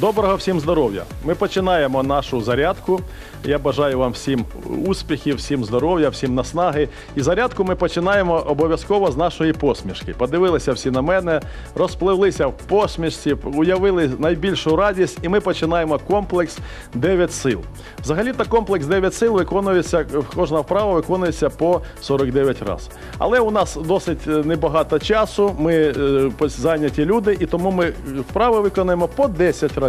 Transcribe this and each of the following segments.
Доброго всім здоров'я! Ми починаємо нашу зарядку. Я бажаю вам всім успіхів, всім здоров'я, всім наснаги. І зарядку ми починаємо обов'язково з нашої посмішки. Подивилися всі на мене, розпливлися в посмішці, уявили найбільшу радість, і ми починаємо комплекс 9 сил. Взагалі-то комплекс 9 сил виконується, кожна вправа виконується по 49 разів. Але у нас досить е, небагато часу. Ми е, зайняті люди, і тому ми вправи виконуємо по 10 разів.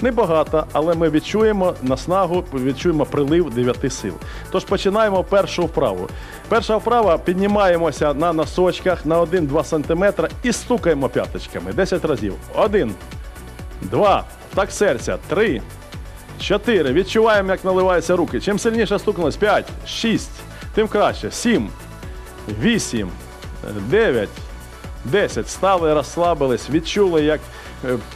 Небагато, але ми відчуємо наснагу, відчуємо прилив 9 сил. Тож починаємо першу вправу. Перша вправа піднімаємося на носочках на 1-2 см і стукаємо п'яточками 10 разів. Один, два, так серця, три. Чотири. Відчуваємо, як наливаються руки. Чим сильніше стукнулось? П'ять, шість. Тим краще. Сім, вісім, дев'ять, десять. Стали, розслабились, відчули, як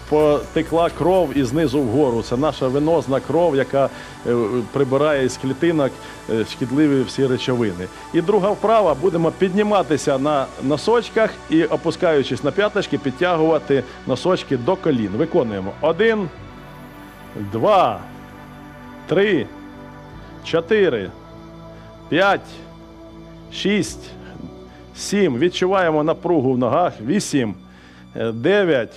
потекла кров із низу вгору. Це наша венозна кров, яка е, прибирає із клітинок е, шкідливі всі речовини. І друга вправа будемо підніматися на носочках і, опускаючись на п'яточки, підтягувати носочки до колін. Виконуємо. Один два, три, чотири, п'ять, шість, сім. Відчуваємо напругу в ногах. Вісім, е, дев'ять.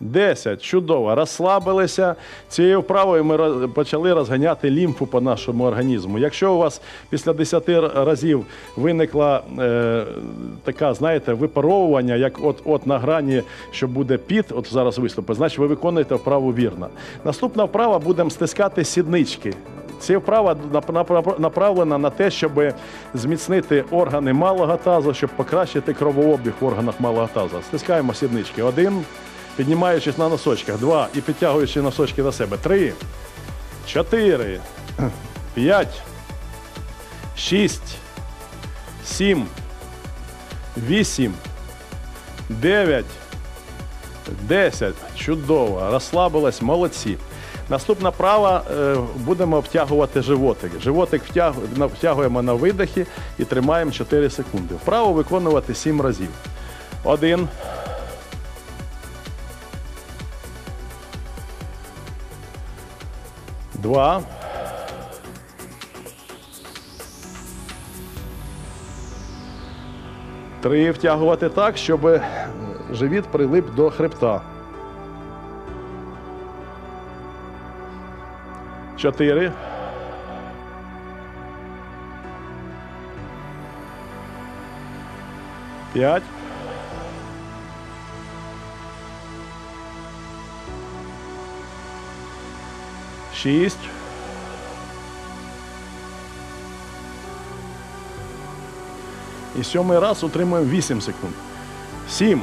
10. Чудово. Розслабилися. Цією вправою ми почали розганяти лімфу по нашому організму. Якщо у вас після 10 разів виникла е, така, знаєте, випаровування, як от, от на грані, що буде піт, от зараз виступить, значить ви виконуєте вправу вірно. Наступна вправа будемо стискати сіднички. Ця вправа нап- нап- направлена на те, щоб зміцнити органи малого тазу, щоб покращити кровообіг в органах малого тазу. Стискаємо сіднички. Один, піднімаючись на носочках. Два. І підтягуючи носочки до себе. Три, чотири, п'ять, шість, сім, вісім, дев'ять, десять. Чудово. Розслабилась, молодці. Наступна права е, будемо втягувати животик. Животик втягуємо на видихі і тримаємо 4 секунди. Вправо виконувати 7 разів. Один. Два. Три. Втягувати так, щоб е, живіт прилип до хребта. Чотири. П'ять. Шість. І сьомий раз утримуємо 8 секунд. Сім.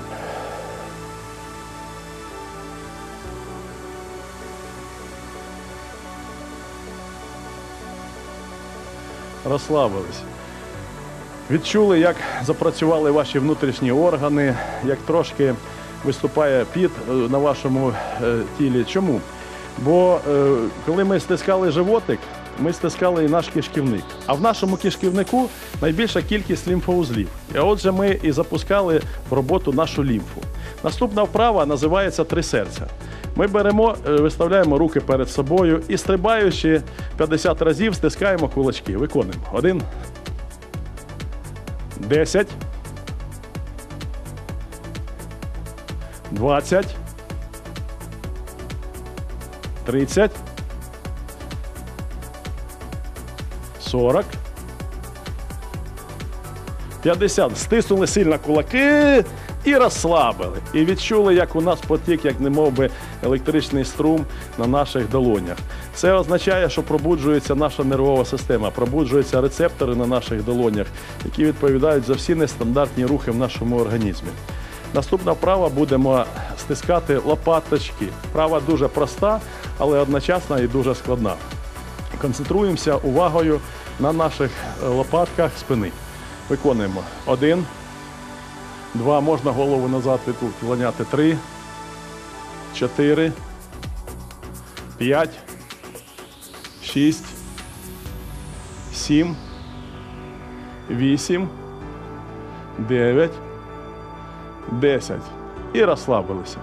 Розслабились. Відчули, як запрацювали ваші внутрішні органи, як трошки виступає піт е, на вашому е, тілі. Чому? Бо е, коли ми стискали животик, ми стискали і наш кишківник. А в нашому кишківнику найбільша кількість лімфоузлів. І отже, ми і запускали в роботу нашу лімфу. Наступна вправа називається три серця. Ми беремо, е, виставляємо руки перед собою і стрибаючи 50 разів, стискаємо кулачки. Виконуємо. Один. 10. 20. 30. 40. 50. Стиснули сильно кулаки і розслабили. І відчули, як у нас потік, як немов би електричний струм на наших долонях. Це означає, що пробуджується наша нервова система, пробуджуються рецептори на наших долонях, які відповідають за всі нестандартні рухи в нашому організмі. Наступна вправа будемо стискати лопаточки. Вправа дуже проста, але одночасно і дуже складна. Концентруємося увагою на наших е, лопатках спини. Виконуємо один, два, можна голову назад відклоняти, три, чотири, п'ять, шість, сім, вісім, дев'ять, десять. І розслабилися.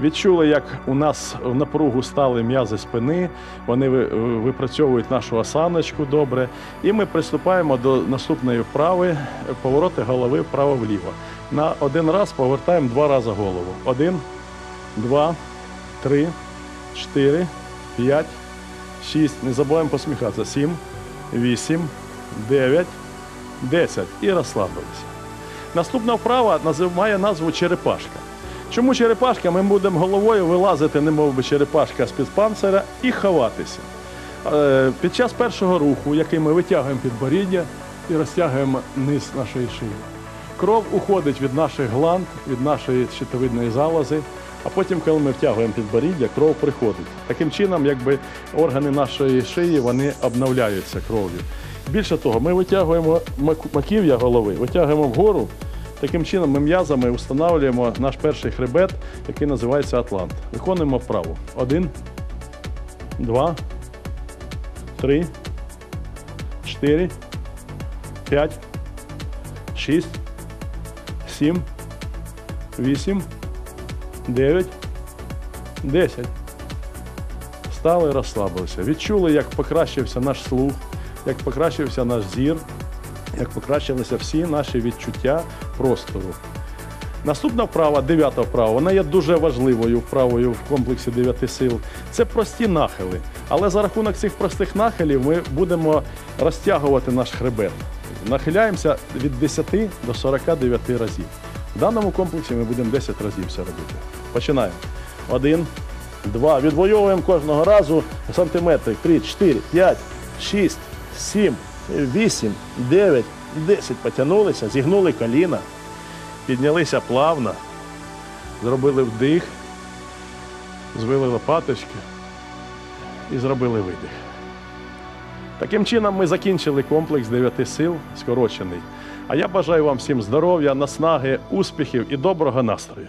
Відчули, як у нас в напругу стали м'язи спини, вони випрацьовують нашу осаночку добре. І ми приступаємо до наступної вправи повороти голови вправо-вліво. На один раз повертаємо два рази голову. Один, два, три, чотири, п'ять, шість. Не забуваємо посміхатися. Сім, вісім, дев'ять, десять. І розслабилися. Наступна вправа має назву черепашка. Чому черепашка? Ми будемо головою вилазити, немов би черепашка з-під панцира і ховатися. Е, Під час першого руху, який ми витягуємо підборіддя і розтягуємо низ нашої шиї. Кров уходить від наших гланд, від нашої щитовидної залози, а потім, коли ми втягуємо підборіддя, кров приходить. Таким чином, якби органи нашої шиї вони обновляються кров'ю. Більше того, ми витягуємо маків'я голови, витягуємо вгору. Таким чином ми м'язами встановлюємо наш перший хребет, який називається Атлант. Виконуємо вправу. Один, два, три, чотири, п'ять, шість, сім, вісім, дев'ять, десять. Стали, розслабилися. Відчули, як покращився наш слух, як покращився наш зір, як покращилися всі наші відчуття простору. Наступна вправа, дев'ята вправа, вона є дуже важливою вправою в комплексі дев'яти сил. Це прості нахили. Але за рахунок цих простих нахилів ми будемо розтягувати наш хребет. Нахиляємося від 10 до 49 разів. В даному комплексі ми будемо 10 разів це робити. Починаємо. Один, два. Відвоюємо кожного разу сантиметри. Три, чотири, п'ять, шість, сім, вісім, дев'ять, десять. Потягнулися, зігнули коліна. Піднялися плавно, зробили вдих, звели лопаточки і зробили видих. Таким чином ми закінчили комплекс дев'яти сил скорочений. А я бажаю вам всім здоров'я, наснаги, успіхів і доброго настрою.